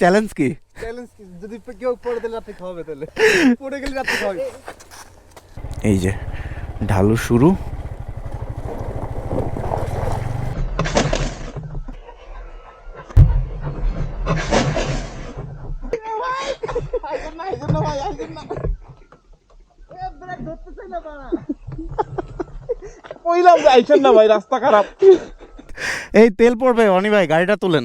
Challenge কি? Challenge কি? যদি কেউ পড়ে দিলে রাত্রে খাওয়াবে তাহলে। পড়ে গেলে রাত্রে খাওয়াবে। এই যে ঢালু শুরু। কইলাম যে আইছেন না ভাই রাস্তা খারাপ। এই তেল পড়বে অনি ভাই গাড়িটা তুলেন।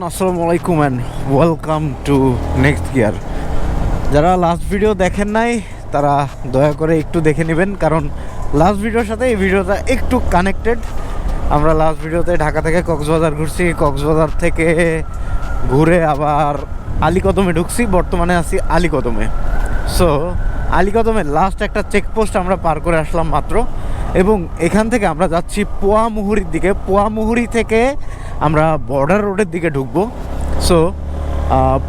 এভরিওয়ান আসসালামু আলাইকুম and welcome to next gear যারা লাস্ট ভিডিও দেখেন নাই, তারা দয়া করে একটু দেখে নেবেন, কারণ লাস্ট ভিডিওর সাথে এই ভিডিওটা একটু কানেক্টেড আমরা লাস্ট ভিডিওতে ঢাকা থেকে কক্সবাজার ঘুরছি, কক্সবাজার থেকে ঘুরে আবার আলীকদমে ঢুকছি, বর্তমানে আছি আলীকদমে। সো আলীকদমের লাস্ট একটা চেকপোস্ট আমরা পার করে আসলাম মাত্র। এবং এখান থেকে আমরা যাচ্ছি পোয়ামুহুরির দিকে। পোয়ামুহুরি থেকে আমরা বর্ডার রোডের দিকে ঢুকবো। সো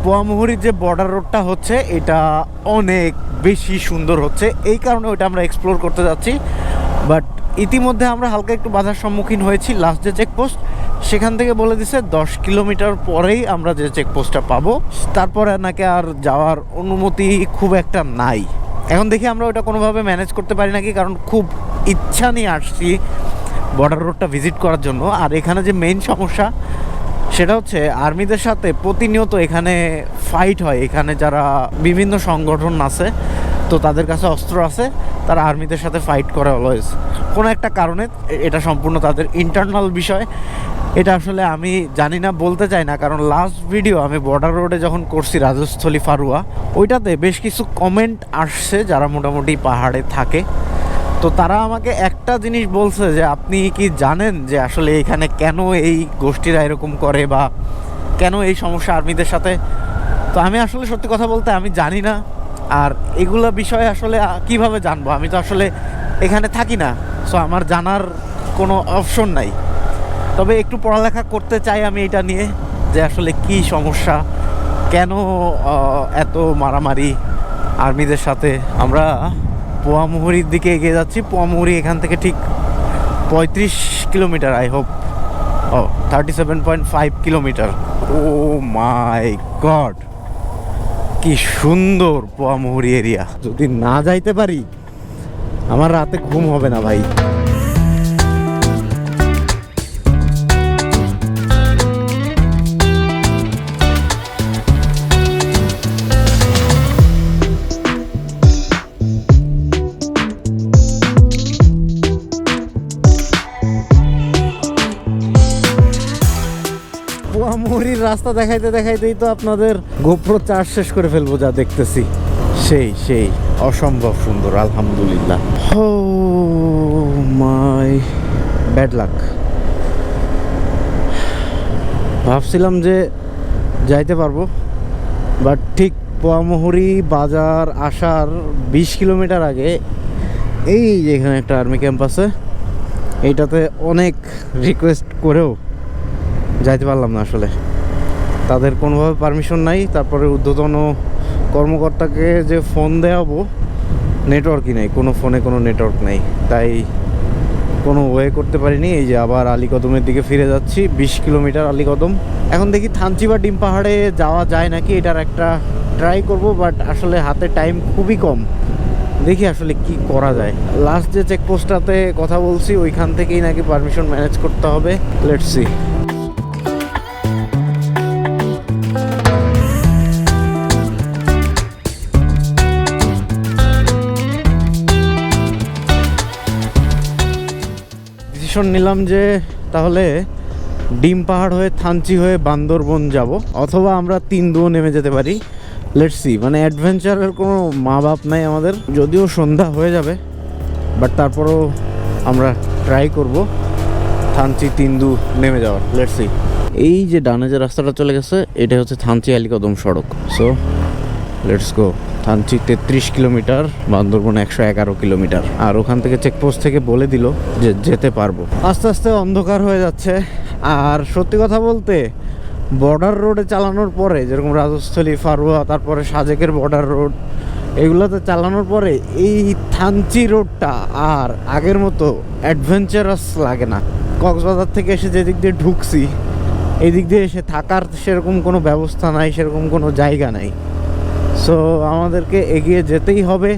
পোয়ামুহুরির যে বর্ডার রোডটা হচ্ছে, এটা অনেক বেশি সুন্দর হচ্ছে। এই কারণে ওইটা আমরা এক্সপ্লোর করতে যাচ্ছি। বাট ইতিমধ্যে আমরা হালকা একটু বাধার সম্মুখীন হয়েছি লাস্ট যে চেকপোস্ট সেখান থেকে বলে দিছে দশ কিলোমিটার পরেই আমরা যে চেকপোস্টটা পাবো। তারপরে নাকি আর যাওয়ার অনুমতি খুব একটা নাই। এখন দেখি আমরা ওটা কোনোভাবে ম্যানেজ করতে পারি নাকি, কারণ খুব ইচ্ছা নিয়ে আসছি বর্ডার রোডটা ভিজিট করার জন্য। আর এখানে যে মেইন সমস্যা, সেটা হচ্ছে আর্মিদের সাথে প্রতিনিয়ত এখানে ফাইট হয়। এখানে যারা বিভিন্ন সংগঠন আছে, তো তাদের কাছে অস্ত্র আছে, তারা আর্মিদের সাথে ফাইট করে অলওয়েজ কোনো একটা কারণে এটা সম্পূর্ণ তাদের ইন্টারনাল বিষয়। এটা আসলে আমি জানি না, বলতে চাই না। কারণ লাস্ট ভিডিও আমি বর্ডার রোডে যখন করছি, রাজস্থলী ফারুয়া, ওইটাতে বেশ কিছু কমেন্ট আসছে যারা মোটামুটি পাহাড়ে থাকে। তো তারা আমাকে একটা জিনিস বলছে যে, আপনি কি জানেন যে আসলে এখানে কেন এই গোষ্ঠীরা এরকম করে বা কেন এই সমস্যা আর্মিদের সাথে? তো আমি আসলে সত্যি কথা বলতে আমি জানি না। আর এগুলো বিষয়ে আসলে কীভাবে জানব? আমি তো আসলে এখানে থাকি না সো আমার জানার কোনো অপশন নাই। তবে একটু পড়ালেখা করতে চাই আমি এটা নিয়ে, যে আসলে কি সমস্যা, কেন এত মারামারি আর্মিদের সাথে? আমরা পোয়ামুহুরির দিকে এগিয়ে যাচ্ছি। পোয়ামুহুরি এখান থেকে ঠিক পঁয়ত্রিশ kilometre I hope O thirty seven point five kilometre. Oh my God, কি সুন্দর পোয়ামুহুরি এরিয়া। যদি না যাইতে পারি, আমার রাতে ঘুম হবে না ভাই। পোয়ামুহুরির রাস্তা দেখাইতে দেখাইতেই তো আপনাদের গোপ্রো চার্জ শেষ করে ফেলব যা দেখতেছি। সেই সেই, অসম্ভব সুন্দর, আলহামদুলিল্লাহ। হো মাই, ব্যাড লাক। ভাবছিলাম যে যাইতে পারব, বাট ঠিক পোয়ামুহুরি বাজার আসার বিশ কিলোমিটার আগে এই যে এখানে একটা আর্মি ক্যাম্প আছে, এইটাতে অনেক রিকোয়েস্ট করেও যাইতে পারলাম না আসলে। তাদের কোনোভাবে পারমিশন নাই, তারপরে ঊর্ধ্বতন কর্মকর্তাকে যে ফোন দেওয়াবো নেটওয়ার্কই নেই, কোনো ফোনে কোনো নেটওয়ার্ক নেই। তাই কোনো ওয়ে করতে পারিনি, এই যে আবার আলীকদমের দিকে ফিরে যাচ্ছি, বিশ কিলোমিটার আলীকদম। এখন দেখি থানচি বা ডিম পাহাড়ে যাওয়া যায় নাকি, এটার একটা ট্রাই করব বাট আসলে হাতে টাইম খুবই কম। দেখি আসলে কি করা যায়। লাস্ট যে চেকপোস্টটাতে কথা বলছি, ওইখান থেকেই নাকি পারমিশন ম্যানেজ করতে হবে। লেটস ডিসিশন নিলাম যে তাহলে ডিম পাহাড় হয়ে থানচি হয়ে বান্দরবন যাব, অথবা আমরা তিন দুও নেমে যেতে পারি। লেটস মানে অ্যাডভেঞ্চারের কোনো মা বাপ নাই আমাদের, যদিও সন্ধ্যা হয়ে যাবে বাট তারপরও আমরা ট্রাই করব থানচি তিন্দু নেমে যাওয়ার। লেটস এই যে ডানে যে রাস্তাটা চলে গেছে, এটা হচ্ছে থানচি আলিকদম সড়ক। সো লেটস গো থানচি তেত্রিশ কিলোমিটার, বান্দরবন একশো এগারো কিলোমিটার। আর ওখান থেকে চেকপোস্ট থেকে বলে দিল যে যেতে পারব। আস্তে আস্তে অন্ধকার হয়ে যাচ্ছে। আর সত্যি কথা বলতে বর্ডার রোডে চালানোর পরে, যেরকম রাজস্থলী, ফারুয়া, তারপরে সাজেকের বর্ডার রোড এগুলোতে চালানোর পরে এই থানচি রোডটা আর আগের মতো অ্যাডভেঞ্চারাস লাগে না। কক্সবাজার থেকে এসে যেদিক দিয়ে ঢুকছি এই দিক দিয়ে এসে থাকার সেরকম কোনো ব্যবস্থা নাই, সেরকম কোনো জায়গা নাই। সো আমাদেরকে এগিয়ে যেতেই হবে।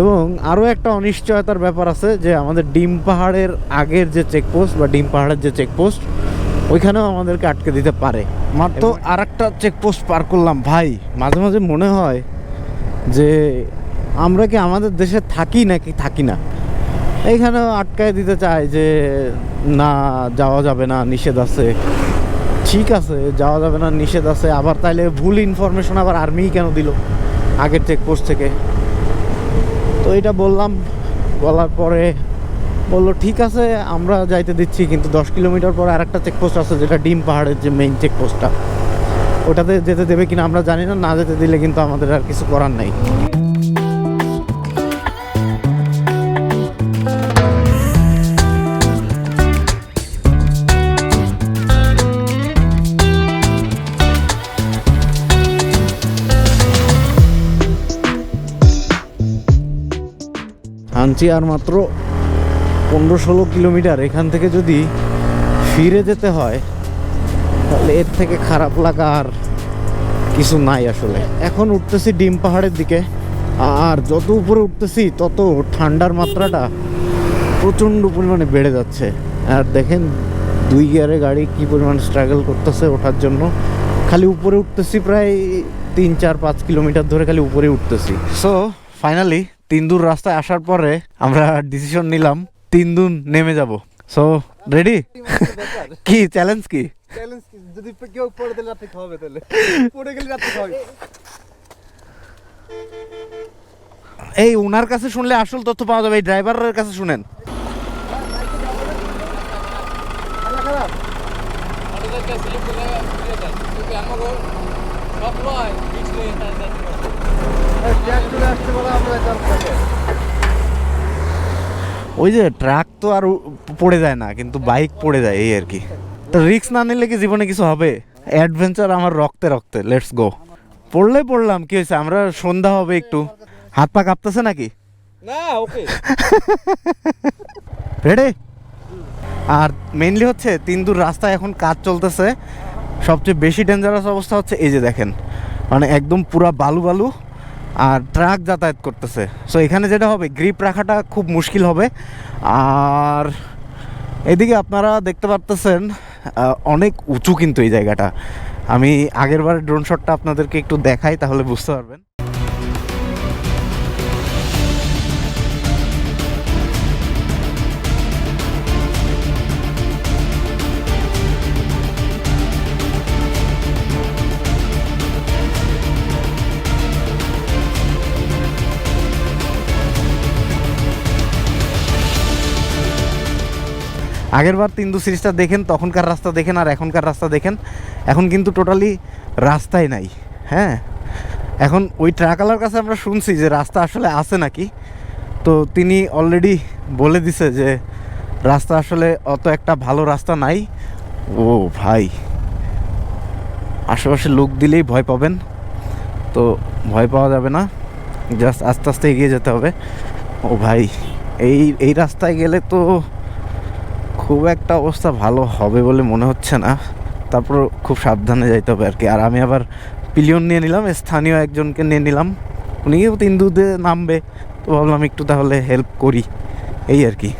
এবং আরও একটা অনিশ্চয়তার ব্যাপার আছে যে আমাদের ডিম পাহাড়ের আগের যে চেকপোস্ট বা ডিম পাহাড়ের যে চেকপোস্ট ওইখানেও আমাদেরকে আটকে দিতে পারে। মাত্র আর একটা চেকপোস্ট পার করলাম। ভাই মাঝে মাঝে মনে হয় যে আমরা কি আমাদের দেশে থাকি নাকি থাকি না? এইখানেও আটকায় দিতে চায় যে না যাওয়া যাবে না নিষেধ আছে। ঠিক আছে, যাওয়া যাবে না, নিষেধ আছে। আবার তাইলে ভুল ইনফরমেশন আবার আর্মিই কেন দিল আগের চেকপোস্ট থেকে? তো এটা বললাম, বলার পরে বলল, ঠিক আছে, আমরা যাইতে দিচ্ছি, কিন্তু দশ কিলোমিটার পরে আরেকটা চেকপোস্ট আছে, যেটা ডিম পাহাড়ের যে মেইন চেকপোস্টটা ওটাতে যেতে দেবে কিনা আমরা জানি না না যেতে দিলে কিন্তু আমাদের আর কিছু করার নাই। হানচি আর মাত্র পনেরো ষোলো কিলোমিটার। এখান থেকে যদি ফিরে যেতে হয়, তাহলে এর থেকে খারাপ লাগা আর কিছু নাই আসলে। এখন উঠতেছি ডিম পাহাড়ের দিকে, আর যত উপরে উঠতেছি, তত ঠান্ডার মাত্রাটা প্রচণ্ড পরিমাণে বেড়ে যাচ্ছে। আর দেখেন, দুই গিয়ারে গাড়ি কি পরিমাণ স্ট্রাগল করতেছে ওঠার জন্য। খালি উপরে উঠতেছি প্রায় তিন, চার, পাঁচ কিলোমিটার ধরে খালি উপরে উঠতেছি। সো ফাইনালি তিন দূর রাস্তায় আসার পরে আমরা ডিসিশন নিলাম তিন দুন নেমে যাব। সো রেডি কি চ্যালেঞ্জ কি? চ্যালেঞ্জ যদি কেউ পড়ে দিলে রাত্রে খাওয়াবে তাহলে। পড়ে গেলে রাত্রে খাওয়াবে। এই ওনার কাছে শুনলে আসল তথ্য পাওয়া যাবে এই ড্রাইভারের কাছে শুনেন। ট্যাগ চলে আসতে বলে আমরা একার থাকে ওই যে ট্রাক তো আর পড়ে যায় না কিন্তু বাইক পড়ে যায় এই আর কি। তো রিস্ক না নিলে কি জীবনে কিছু হবে? অ্যাডভেঞ্চার আমার রক্তে রক্তে লেটস গো পড়লে পড়লাম কি হয়েছে? আমরা সন্ধ্যা হবে একটু। হাত পা কাঁপতেছে নাকি? না ওকে। রেডি আর মেইনলি হচ্ছে তিন দূর রাস্তায় এখন কাজ চলতেছে। সবচেয়ে বেশি ডেঞ্জারাস অবস্থা হচ্ছে এই যে দেখেন। মানে একদম পুরা বালু বালু। আর ট্রাক যাতায়াত করতেছে। সো এখানে যেটা হবে গ্রিপ রাখাটা খুব মুশকিল হবে। আর এদিকে আপনারা দেখতে পারতেছেন অনেক উঁচু কিন্তু এই জায়গাটা। আমি আগেরবার ড্রোন শটটা আপনাদেরকে একটু দেখাই, তাহলে বুঝতে পারবেন। আগেরবার তিন্দু সিরিজটা দেখেন, তখনকার রাস্তা দেখেন আর এখনকার রাস্তা দেখেন। এখন কিন্তু টোটালি রাস্তাই নাই হ্যাঁ? এখন ওই ট্রাকালার কাছে আমরা শুনছি যে রাস্তা আসলে আছে নাকি। তো তিনি অলরেডি বলে দিছে যে রাস্তা আসলে অত একটা ভালো রাস্তা নাই। ও ভাই, আশেপাশে লোক দিলেই ভয় পাবেন। তো ভয় পাওয়া যাবে না জাস্ট আস্তে আস্তে এগিয়ে যেতে হবে। ও ভাই, এই এই রাস্তায় গেলে তো খুব একটা অবস্থা ভালো হবে বলে মনে হচ্ছে না। তারপর খুব সাবধানে যাইতে হবে আর কি। আর আমি আবার পিলিয়ন নিয়ে নিলাম, স্থানীয় একজনকে নিয়ে নিলাম। উনিও তিন দুধে নামবে, তো ভাবলাম একটু তাহলে হেল্প করি। এই আর কি।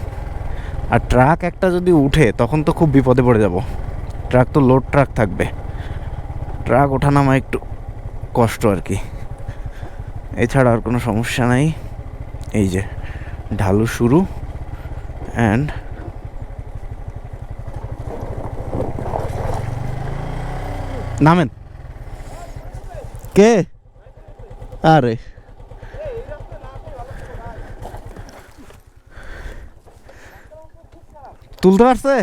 আর ট্রাক একটা যদি উঠে, তখন তো খুব বিপদে পড়ে যাব। ট্রাক তো লোড ট্রাক থাকবে। ট্রাক ওঠানামা একটু কষ্ট আর কি। এছাড়া আর কোনো সমস্যা নাই। এই যে, ঢালু শুরু। অ্যান্ড নামেন। কে? আরে। তুলতে পারছে?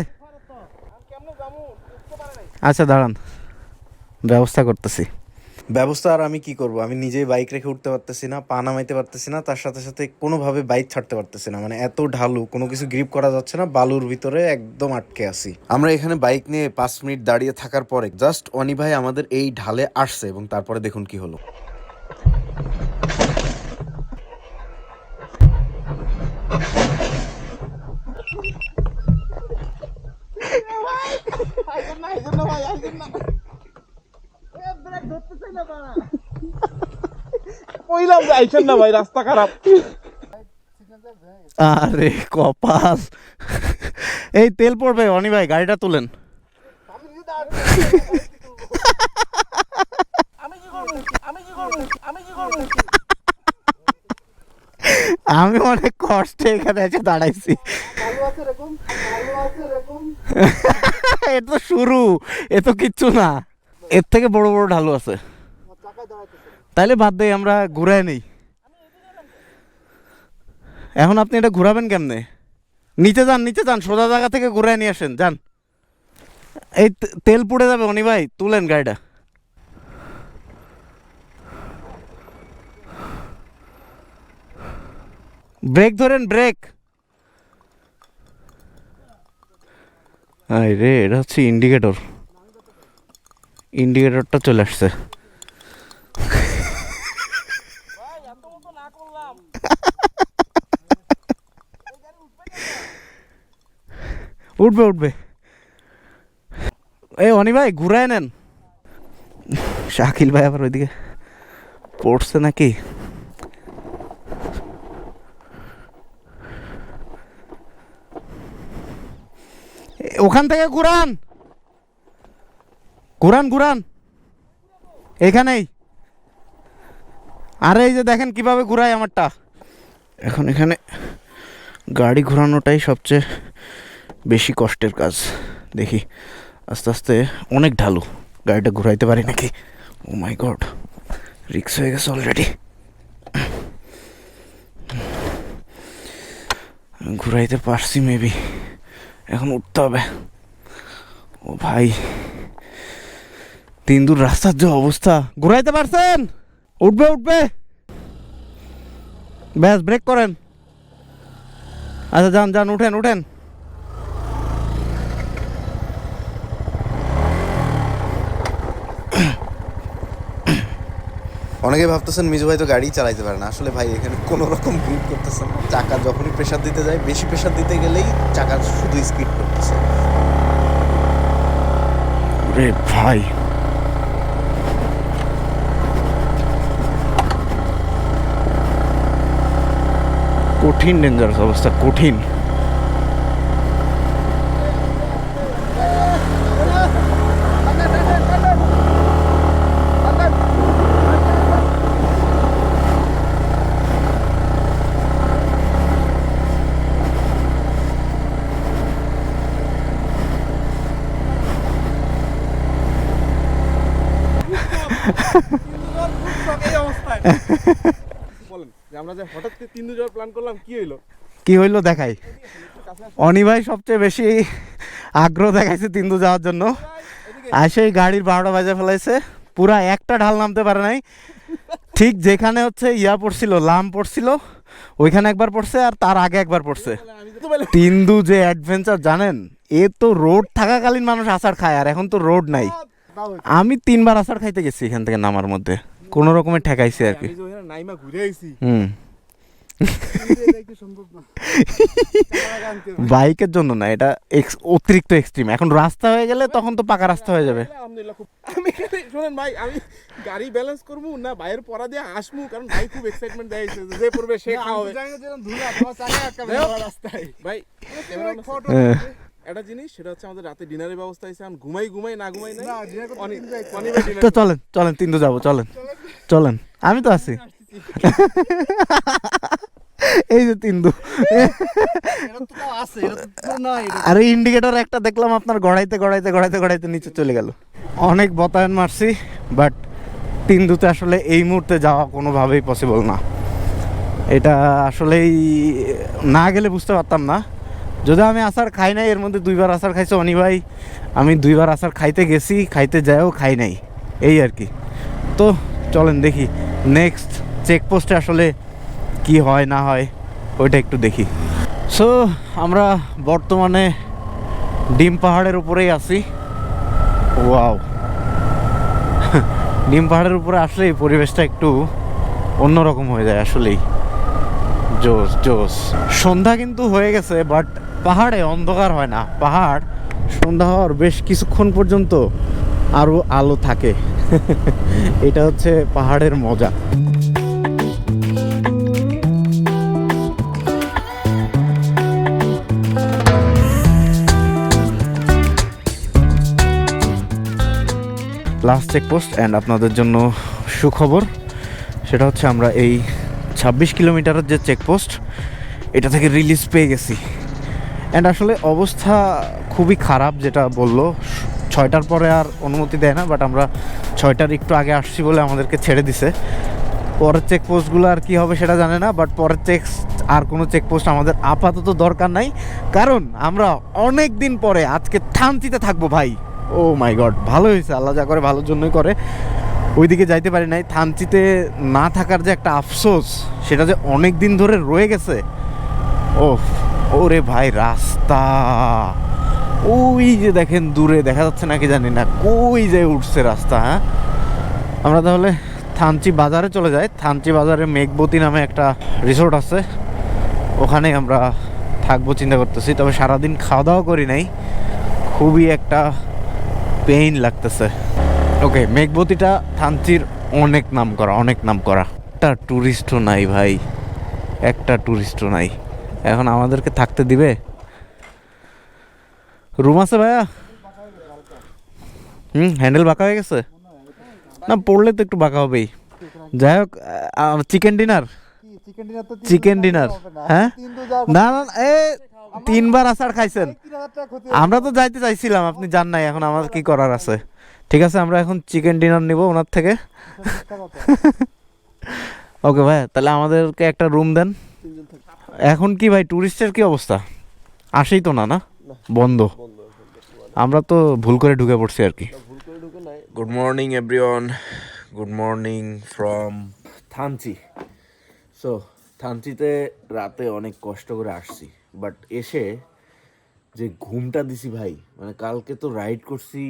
আচ্ছা দাঁড়ান। ব্যবস্থা করতেছি। ব্যবস্থা আর আমি কি করব আমি নিজেই বাইক রেখে উঠতে পারতেছি না পা নামাইতে পারতেছি না তার সাথে সাথে কোনোভাবে বাইক ছাড়তে পারতেছি না মানে এত ঢালু কোনো কিছু গ্রিপ করা যাচ্ছে না বালুর ভিতরে একদম আটকে আছি আমরা এখানে বাইক নিয়ে পাঁচ মিনিট দাঁড়িয়ে থাকার পরে জাস্ট অনি ভাই আমাদের এই ঢালে আসছে এবং তারপরে দেখুন কি হলো কইলাম যে আইছেন না ভাই রাস্তা খারাপ। আরে কপাল। এই তেল পড়বে অনি ভাই গাড়িটা তুলেন। আমি অনেক কষ্টে এখানে এসে দাঁড়াইছি। এ তো শুরু এ তো কিচ্ছু না। এর থেকে বড় বড় ঢালু আছে। তাইলে বাদ দেই আমরা ঘুরাই নেই। এখন আপনি এটা ঘোরাবেন কেমনে? নিচে যান নিচে যান, সোজা জায়গা থেকে ঘুরাই নিয়ে আসেন, যান। এই তেল পুড়ে যাবে, অনি ভাই, তুলেন গাড়িটা। ব্রেক ধরেন, ব্রেক। আরে এটা হচ্ছে ইন্ডিকেটর। ইন্ডিকেটরটা চলে আসছে। উঠবে উঠবে। এই অনি ভাই, ঘুরায় নেন। শাকিল ভাই আবার ওইদিকে পড়ছে নাকি? ওখান থেকে ঘুরান। ঘুরান ঘুরান। এখানেই আরে এই যে দেখেন কীভাবে ঘুরায় আমারটা। এখন এখানে গাড়ি ঘোরানোটাই সবচেয়ে বেশি কষ্টের কাজ। দেখি, আস্তে আস্তে অনেক ঢালু। গাড়িটা ঘুরাইতে পারি নাকি? ও মাই গড রিক্স হয়ে গেছে অলরেডি ঘুরাইতে পারছি মেবি এখন উঠতে হবে। ও ভাই, তিন দূর রাস্তার যে অবস্থা। ঘুরাইতে পারছেন? উঠবে উঠবে। ব্যাস ব্রেক করেন। আচ্ছা যান যান, উঠেন উঠেন। অনেকে ভাবতেছেন মিজু ভাই তো গাড়ি চালাইতে পারে না। আসলে ভাই, এখানে কোনো রকম গ্রিপ করতেছে না। চাকা যখনই প্রেশার দিতে যায়, বেশি প্রেশার দিতে গেলেই চাকা শুধু স্কিড করতেছে। রে ভাই। কঠিন ডেঞ্জারাস অবস্থা, কঠিন এই অবস্থায় বলেন যে আমরা যে হঠাৎ করে তিন যাওয়ার প্ল্যান করলাম কি হইল? কি হইল দেখাই। অনি ভাই সবচেয়ে বেশি আগ্রহ দেখাইছে তিন্দু যাওয়ার জন্য। আর সেই গাড়ির বারোটা বাজে ফেলাইছে। পুরা একটা ঢাল নামতে পারে নাই। ঠিক যেখানে হচ্ছে ইয়া পড়ছিল লাম পড়ছিল ওইখানে একবার পড়ছে আর তার আগে একবার পড়ছে। তিন্দু যে অ্যাডভেঞ্চার জানেন? এ তো রোড থাকাকালীন মানুষ আসার খায় আর এখন তো রোড নাই। আমি তিনবার আসার খাইতে গেছি এখান থেকে নামার মধ্যে। কোনো রকমের ঠেকাইছি আর কি। হুম। বাইকের জন্য না এটা অতিরিক্ত এক্সট্রিম এখন রাস্তা হয়ে গেলে তখন তো পাকা রাস্তা হয়ে যাবে। আলহামদুলিল্লাহ আমি শোনেন ভাই আমি গাড়ি ব্যালেন্স করবু না ভাইয়ের পরা দিয়ে আসব কারণ ভাই খুব এক্সাইটমেন্ট দেয় যে পড়বে সে খাওয়াবে। ভাই হ্যাঁ। একটা জিনিস সেটা হচ্ছে আমাদের রাতে ডিনারের ব্যবস্থা হয়েছে আমি ঘুমাই ঘুমাই না ঘুমাই তো চলেন চলেন তিনটু যাব চলেন। চলেন আমি তো আছি। এই যে তিন্দু। আরে ইন্ডিকেটর একটা দেখলাম আপনার গড়াইতে গড়াইতে গড়াইতে গড়াইতে নিচে চলে গেল। অনেক বতায়ন মারছি বাট তিন্দুতে আসলে এই মুহূর্তে যাওয়া কোনোভাবেই পসিবল না। এটা আসলেই না গেলে বুঝতে পারতাম না। যদি আমি আচার খাই নাই এর মধ্যে দুইবার আচার খাইছে অনি ভাই। আমি দুইবার আচার খাইতে গেছি খাইতে যাইও খাই নাই। এই আর কি। তো চলেন দেখি নেক্সট চেকপোস্টে আসলে কি হয় না হয়, ওইটা একটু দেখি। সো আমরা বর্তমানে ডিম পাহাড়ের উপরেই আছি। ওয়াও ডিম পাহাড়ের উপরে আসলে পরিবেশটা একটু অন্যরকম হয়ে যায় আসলেই। জোস জোস সন্ধ্যা কিন্তু হয়ে গেছে বাট পাহাড়ে অন্ধকার হয় না। পাহাড়, সন্ধ্যা হওয়ার বেশ কিছুক্ষণ পর্যন্ত আরও আলো থাকে। এটা হচ্ছে পাহাড়ের মজা। লাস্ট চেকপোস্ট অ্যান্ড আপনাদের জন্য সুখবর, সেটা হচ্ছে আমরা এই ছাব্বিশ কিলোমিটারের যে চেকপোস্ট এটা থেকে রিলিজ পেয়ে গেছি। অ্যান্ড আসলে অবস্থা খুবই খারাপ যেটা বলল, ছয়টার পরে আর অনুমতি দেয় না বাট আমরা ছয়টার একটু আগে আসছি বলে আমাদেরকে ছেড়ে দিছে। পরের চেকপোস্টগুলো আর কি হবে সেটা জানে না বাট পরের চেক আর কোনো চেকপোস্ট আমাদের আপাতত দরকার নাই। কারণ আমরা অনেক দিন পরে আজকে থানচিতে থাকব ভাই। ও মাই গড, ভালো হয়েছে, আল্লাহ যা করে ভালোর জন্যই করে। ওইদিকে যাইতে পারি নাই, থানচিতে না থাকার যে একটা আফসোস, সেটা যে অনেক দিন ধরে রয়ে গেছে ও ওরে ভাই, রাস্তা। ওই যে দেখেন দূরে, দেখা যাচ্ছে নাকি জানি না, কই যে উঠছে রাস্তা হ্যাঁ? আমরা তাহলে থানচি বাজারে চলে যাই। থানচি বাজারে মেঘবতী নামে একটা রিসোর্ট আছে ওখানে আমরা থাকব, চিন্তা করতেছি। তবে সারাদিন খাওয়া দাওয়া করি নাই। খুবই একটা পেইন লাগতেছে। ওকে মেঘবতীটা থানচির অনেক নাম করা অনেক নাম করা একটা ট্যুরিস্টও নাই ভাই একটা ট্যুরিস্টও নাই। এখন আমাদেরকে থাকতে দিবে? রুম আছে ভাইয়া? হুম হ্যান্ডেল বাঁকা হয়ে গেছে? না পড়লে তো একটু বাঁকা হবেই। যাই হোক চিকেন ডিনার চিকেন ডিনার হ্যাঁ? না? না না, এ তিনবার আচার খাইছেন। আমরা তো যাইতে চাইছিলাম আপনি যান নাই এখন আমার কি করার আছে? ঠিক আছে আমরা এখন চিকেন ডিনার নিব ওনার থেকে। ওকে ভাই তাহলে আমাদেরকে একটা রুম দেন। এখন কি ভাই ট্যুরিস্টের কি অবস্থা? আসেই তো না না? বন্ধ। আমরা তো ভুল করে ঢুকে পড়ছি আর কি। Good morning everyone good morning from Thanchi so থানচিতে রাতে অনেক কষ্ট করে আসছি। বাট এসে যে ঘুমটা দিছি ভাই মানে কালকে তো রাইড করছি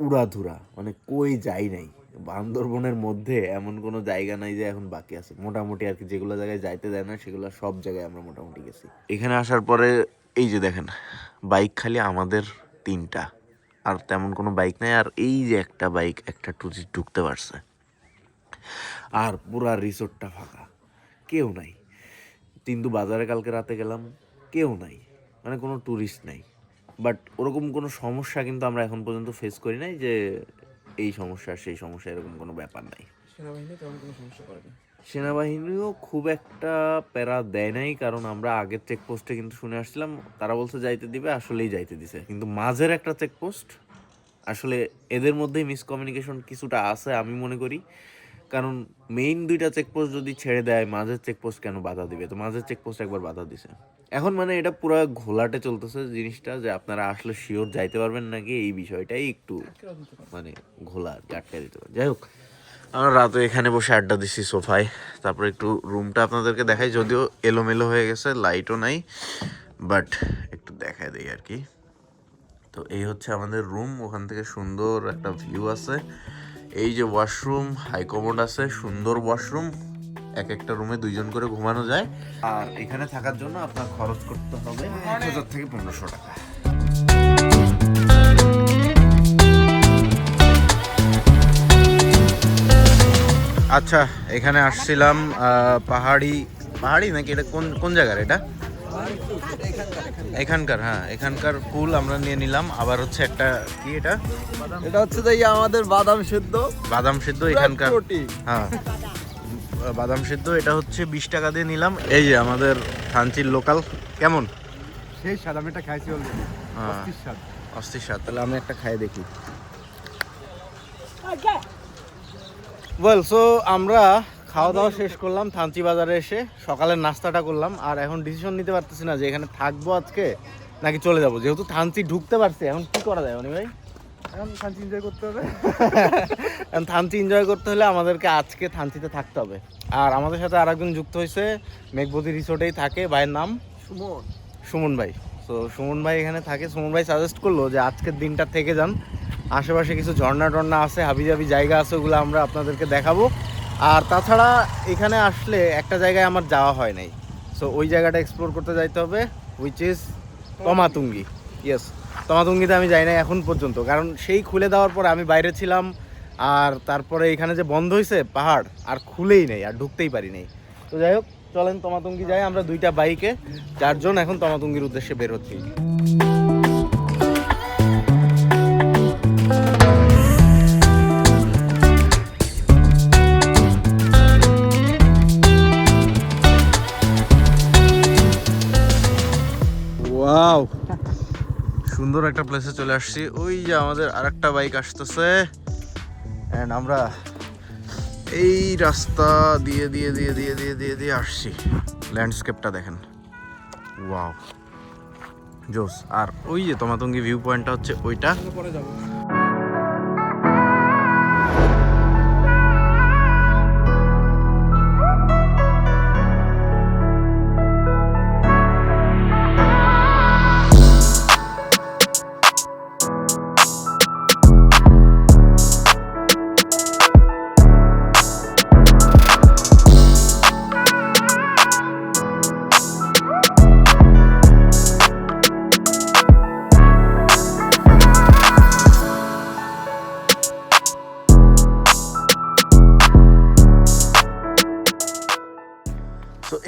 উড়াধুরা মানে কই যাই নাই। বান্দরবনের মধ্যে এমন কোনো জায়গা নাই যে এখন বাকি আছে। মোটামুটি আর কি যেগুলো জায়গায় যাইতে দেয় না, সেগুলো সব জায়গায় আমরা মোটামুটি গেছি। এখানে আসার পরে, এই যে দেখেন বাইক খালি আমাদের তিনটা, আর তেমন কোনো বাইক নাই, আর এই যে একটা বাইক একটা টুরিস্ট ঢুকতে পারছে। আর পুরা রিসোর্টটা ফাঁকা, কেউ নাই। কিন্তু বাজারে কালকে রাতে গেলাম কেউ নাই মানে কোনো ট্যুরিস্ট নাই। বাট ওরকম কোনো সমস্যা কিন্তু আমরা এখন পর্যন্ত ফেস করি নাই যে এই সমস্যা সেই সমস্যা এরকম কোনো ব্যাপার নাই। সেনাবাহিনী কোনো সমস্যা সেনাবাহিনীও খুব একটা প্যারা দেয় নাই কারণ আমরা আগের চেকপোস্টে কিন্তু শুনে আসছিলাম তারা বলছে যাইতে দিবে আসলেই যাইতে দিছে। কিন্তু মাঝের একটা চেকপোস্ট আসলে এদের মধ্যেই মিসকমিউনিকেশন কিছুটা আছে আমি মনে করি। কারণ মেইন দুইটা চেকপোস্ট যদি ছেড়ে দেয়, মাঝের চেকপোস্ট কেন বাধা দিবে? তো মাঝের চেকপোস্ট একবার বাধা দিছে। এখন মানে এটা পুরো ঘোলাটে চলতেছে জিনিসটা যে আপনারা আসলে শিওর যাইতে পারবেন নাকি? এই বিষয়টাই একটু মানে ঘোলা আটকে দিতে পারে। যাই হোক, আমরা রাতে এখানে বসে আড্ডা দিছি সোফায়। তারপর একটু রুমটা আপনাদেরকে দেখাই, যদিও এলোমেলো হয়ে গেছে লাইটও নাই বাট একটু দেখায় দেই আর কি। তো এই হচ্ছে আমাদের রুম ওখান থেকে সুন্দর একটা ভিউ আছে। এই যে ওয়াশরুম হাইকমোড আছে, সুন্দর ওয়াশরুম। এক একটা রুমে দুইজন করে ঘুমানো যায়। আর এখানে থাকার জন্য আপনার খরচ করতে হবে এক হাজার থেকে পনেরোশো টাকা। আচ্ছা এখানে আসছিলাম পাহাড়ি পাহাড়ি নাকি এটা কোন কোন জায়গার এটা? এখানকার হ্যাঁ এখানকার ফুল আমরা নিয়ে নিলাম। আবার হচ্ছে একটা কি এটা? এটা হচ্ছে যে আমাদের বাদাম সেদ্ধ। বাদাম সিদ্ধ এখানকার। হ্যাঁ। বাদাম সিদ্ধ এটা হচ্ছে বিশ টাকা দিয়ে নিলাম। এই যে আমাদের থানচির লোকাল কেমন? সেই স্বাদ আমি এটা খাইছি অলরেডি হ্যাঁ। স্বাদ। অস্থির স্বাদ তাহলে আমি একটা খাই দেখি। ওয়েল সো আমরা খাওয়া দাওয়া শেষ করলাম থানচি বাজারে এসে সকালের নাস্তাটা করলাম আর এখন ডিসিশন নিতে পারতেছি না যে এখানে থাকব আজকে নাকি চলে যাব। যেহেতু থানচি ঢুকতে পারছি এখন কি করা যায় অনি ভাই? এখন খান এনজয় করতে হবে। এখন থানচি এনজয় করতে হলে আমাদেরকে আজকে থানচিতে থাকতে হবে। আর আমাদের সাথে আরেকজন যুক্ত হয়েছে মেঘবতী রিসোর্টেই থাকে ভাইয়ের নাম? সুমন। সুমন ভাই। তো সুমন ভাই এখানে থাকে। সুমন ভাই সাজেস্ট করল যে আজকের দিনটা থেকে যান। আশেপাশে কিছু ঝর্ণা টর্ণা আছে হাবি জাবি জায়গা আছে ওগুলো আমরা আপনাদেরকে দেখাবো। আর তাছাড়া এখানে আসলে একটা জায়গায় আমার যাওয়া হয় নাই। সো ওই জায়গাটা এক্সপ্লোর করতে যাইতে হবে উইচ ইজ তমাতুঙ্গি। ইয়েস তমাতুঙ্গিতে আমি যাই নাই এখন পর্যন্ত। কারণ সেই খুলে দেওয়ার পরে আমি বাইরে ছিলাম, আর তারপরে এখানে যে বন্ধ হয়েছে পাহাড়, আর খুলেই নেই, আর ঢুকতেই পারি নাই। তো যাই হোক, চলেন তমাতুঙ্গি যাই, আমরা দুইটা বাইকে, চারজন এখন তমাতুঙ্গির উদ্দেশ্যে বের হচ্ছি। সুন্দর একটা প্লেসে চলে আসছি। ওই যে আমাদের আর একটা বাইক আসতেছে আমরা এই রাস্তা দিয়ে দিয়ে দিয়ে দিয়ে দিয়ে দিয়ে দিয়ে আসছি। ল্যান্ডস্কেপটা দেখেন। ওয়াও জোস আর ওই যে তোমাতঙ্গি ভিউ পয়েন্টটা হচ্ছে ওইটা। পরে যাব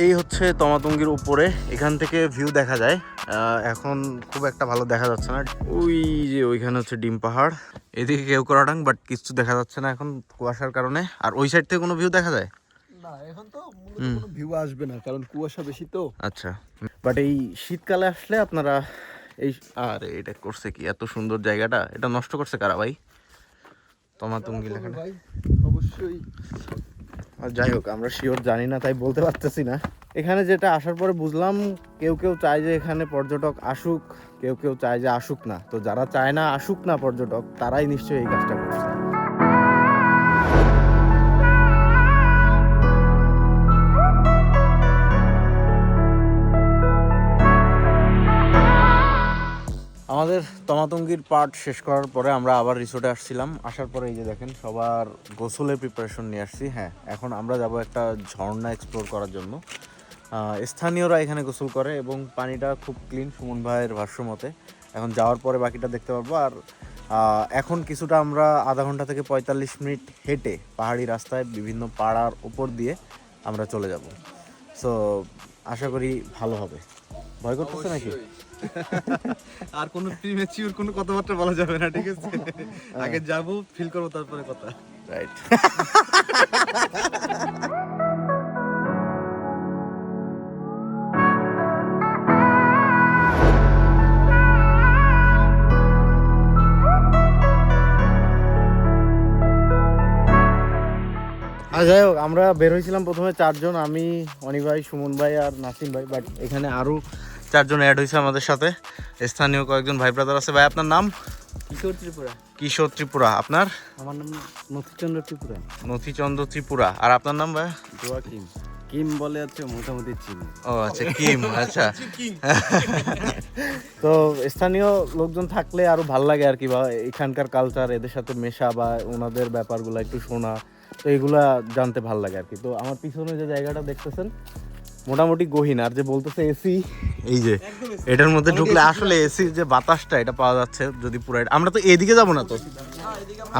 এই হচ্ছে তমাতঙ্গির উপরে এখান থেকে ভিউ দেখা যায়। এখন খুব একটা ভালো দেখা যাচ্ছে না। ওই যে ওইখানে হচ্ছে ডিম পাহাড়। এদিকে কেউ করাটাং বাট কিছু দেখা যাচ্ছে না এখন কুয়াশার কারণে। আর ওই সাইড থেকে কোনো ভিউ দেখা যায়? না এখন তো কোনো ভিউ আসবে না কারণ কুয়াশা বেশি তো। আচ্ছা। বাট এই শীতকালে আসলে আপনারা এই আর এটা করছে কি? এত সুন্দর জায়গাটা। এটা নষ্ট করছে কারা ভাই? লেখাটা। ভাই অবশ্যই আর যাই হোক, আমরা শিওর জানি না, তাই বলতে পারতেছি না। এখানে যেটা আসার পরে বুঝলাম, কেউ কেউ চায় যে এখানে পর্যটক আসুক, কেউ কেউ চায় যে আসুক না। তো যারা চায় না আসুক না পর্যটক, তারাই নিশ্চয়ই এই কাজটা করছে। আমাদের তমাতঙ্গির পার্ট শেষ করার পরে আমরা আবার রিসোর্টে আসছিলাম। আসার পরে এই যে দেখেন, সবার গোসলের প্রিপারেশন নিয়ে আসছি। হ্যাঁ এখন আমরা যাব একটা ঝর্ণা এক্সপ্লোর করার জন্য। স্থানীয়রা এখানে গোসল করে এবং পানিটা খুব ক্লিন সুমন ভাইয়ের ভাষ্য মতে। এখন যাওয়ার পরে বাকিটা দেখতে পারব। আর এখন কিছুটা আমরা আধা ঘণ্টা থেকে পঁয়তাল্লিশ মিনিট হেঁটে পাহাড়ি রাস্তায় বিভিন্ন পাড়ার উপর দিয়ে আমরা চলে যাব। সো আশা করি ভালো হবে। ভয় করতেছে নাকি? আর কোনো প্রিমেচিউর কোনো কথাবার্তা বলা যাবে না ঠিক আছে? আগে যাব ফিল করব তারপরে কথা। রাইট আর যাই হোক আমরা বের হয়েছিলাম প্রথমে চারজন আমি অনি ভাই সুমন ভাই আর নাসিম ভাই বাট এখানে আরও চারজন অ্যাড হয়েছে আমাদের সাথে। স্থানীয় কয়েকজন ভাই ব্রাদার আছে। ভাই আপনার নাম? কিশোর ত্রিপুরা। কিশোর ত্রিপুরা। আপনার? আমার নাম নথিচন্দ্র ত্রিপুরা। নথিচন্দ্র ত্রিপুরা। আর আপনার নাম ভাই? দোয়া কিম। কিম বলে হচ্ছে মোটামুটি চিন। ও আচ্ছা কিম আচ্ছা। তো স্থানীয় লোকজন থাকলে আরও ভালো লাগে আর কি বা এখানকার কালচার এদের সাথে মেশা বা ওনাদের ব্যাপারগুলো একটু শোনা তো এগুলা জানতে ভালো লাগে আর কি। তো আমার পিছনে যে জায়গাটা দেখতেছেন মোটামুটি গহীন, আর যে বলতেছে এসি এই যে, এটার মধ্যে ঢুকলে আসলে এসির যে বাতাসটা, এটা পাওয়া যাচ্ছে যদি পুরো আমরা তো এদিকে যাব না তো?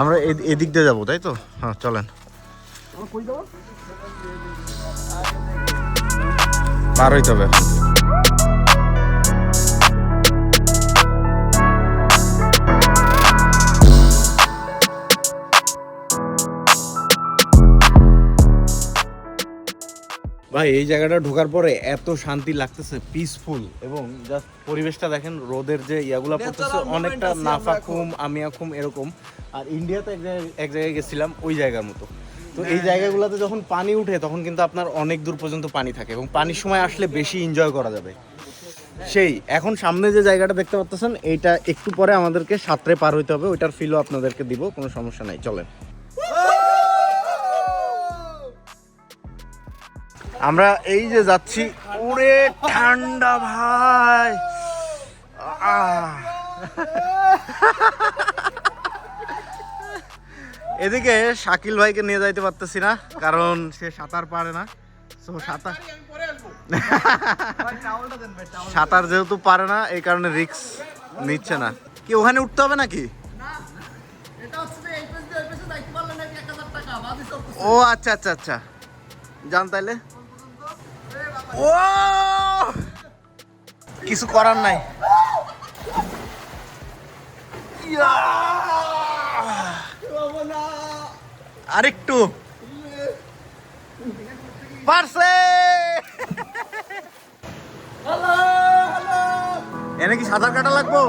আমরা এদিক দিয়ে যাব, তাই তো? হ্যাঁ চলেন। পার হইতে হবে। ভাই এই জায়গাটা ঢোকার পরে এত শান্তি লাগতেছে পিসফুল এবং জাস্ট পরিবেশটা দেখেন রোদের যে ইয়াগুলা পড়তেছে অনেকটা নাফা খুম আমিয়া খুম এরকম। আর ইন্ডিয়াতে এক জায়গায় এক জায়গায় গেছিলাম ওই জায়গার মতো। তো এই জায়গাগুলোতে যখন পানি উঠে তখন কিন্তু আপনার অনেক দূর পর্যন্ত পানি থাকে এবং পানির সময় আসলে বেশি এনজয় করা যাবে। সেই এখন সামনে যে জায়গাটা দেখতে পাচ্ছেন এইটা একটু পরে আমাদেরকে সাঁতরে পার হইতে হবে ওইটার ফিলও আপনাদেরকে দিব কোনো সমস্যা নাই চলেন। আমরা এই যে যাচ্ছি। ওরে ঠান্ডা ভাই। এদিকে শাকিল ভাইকে নিয়ে যাইতে পারতেছি না কারণ সে সাঁতার পারে না। সাঁতার সাঁতার যেহেতু পারে না এই কারণে রিক্স নিচ্ছে না। কি ওখানে উঠতে হবে নাকি? ও আচ্ছা আচ্ছা আচ্ছা। জান তাইলে। ও! কিছু করার নাই। আরেকটু। পারছে। এনে কি সাঁতার কাটা লাগবো?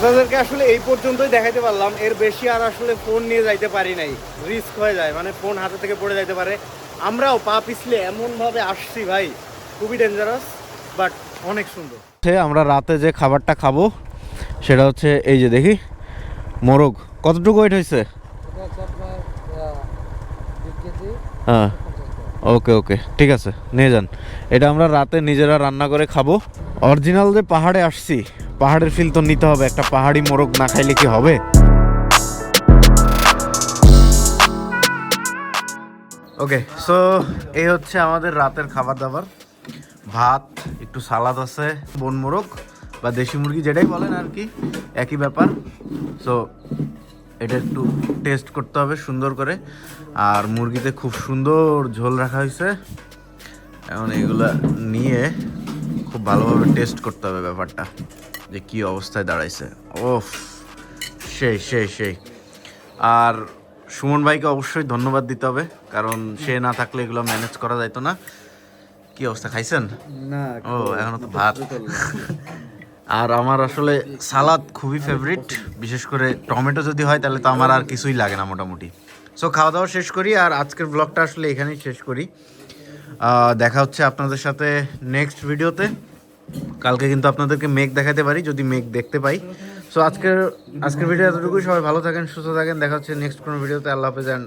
আপনাদেরকে আসলে এই পর্যন্তই দেখাইতে পারলাম। এর বেশি আর আসলে ফোন নিয়ে যাইতে পারি নাই। রিস্ক হয়ে যায় মানে ফোন হাতে থেকে পড়ে যাইতে পারে। আমরাও পা পিছলে এমনভাবে আসছি ভাই। খুবই ডেঞ্জারাস বাট অনেক সুন্দর। আমরা রাতে যে খাবারটা খাব সেটা হচ্ছে এই যে দেখি মোরগ। কতটুকু ওয়েট হয়েছে? হ্যাঁ। ওকে ওকে ঠিক আছে নিয়ে যান। এটা আমরা রাতে নিজেরা রান্না করে খাব। অরিজিনাল যে পাহাড়ে আসছি পাহাড়ের ফিল তো নিতে হবে, একটা পাহাড়ি মোরগ না খাইলে কি হবে? ওকে সো এই হচ্ছে আমাদের রাতের খাবার দাবার ভাত, একটু সালাদ আছে, বন মোরগ বা দেশি মুরগি যেটাই বলেন আর কি, একই ব্যাপার। সো এটা একটু টেস্ট করতে হবে সুন্দর করে। আর মুরগিতে খুব সুন্দর ঝোল রাখা হয়েছে। এখন এগুলা নিয়ে খুব ভালোভাবে টেস্ট করতে হবে ব্যাপারটা। যে কি অবস্থায় দাঁড়াইছে। ওফ সেই সেই সেই। আর সুমন ভাইকে অবশ্যই ধন্যবাদ দিতে হবে কারণ সে না থাকলে এগুলো ম্যানেজ করা যাইতো না। কি অবস্থা খাইছেন? না ও এখনও তো ভাত। আর আমার আসলে সালাদ খুবই ফেভারিট বিশেষ করে টমেটো যদি হয় তাহলে তো আমার আর কিছুই লাগে না মোটামুটি। সো খাওয়া দাওয়া শেষ করি আর আজকের ব্লগটা আসলে এখানেই শেষ করি। দেখা হচ্ছে আপনাদের সাথে নেক্সট ভিডিওতে কালকে কিন্তু আপনাদেরকে মেঘ দেখাতে পারি, যদি মেঘ দেখতে পাই। সো আজকের আজকের ভিডিও এতটুকুই। সবাই ভালো থাকেন, সুস্থ থাকেন। দেখা হচ্ছে নেক্সট কোনো ভিডিওতে আল্লাহ হাফেজ অ্যান্ড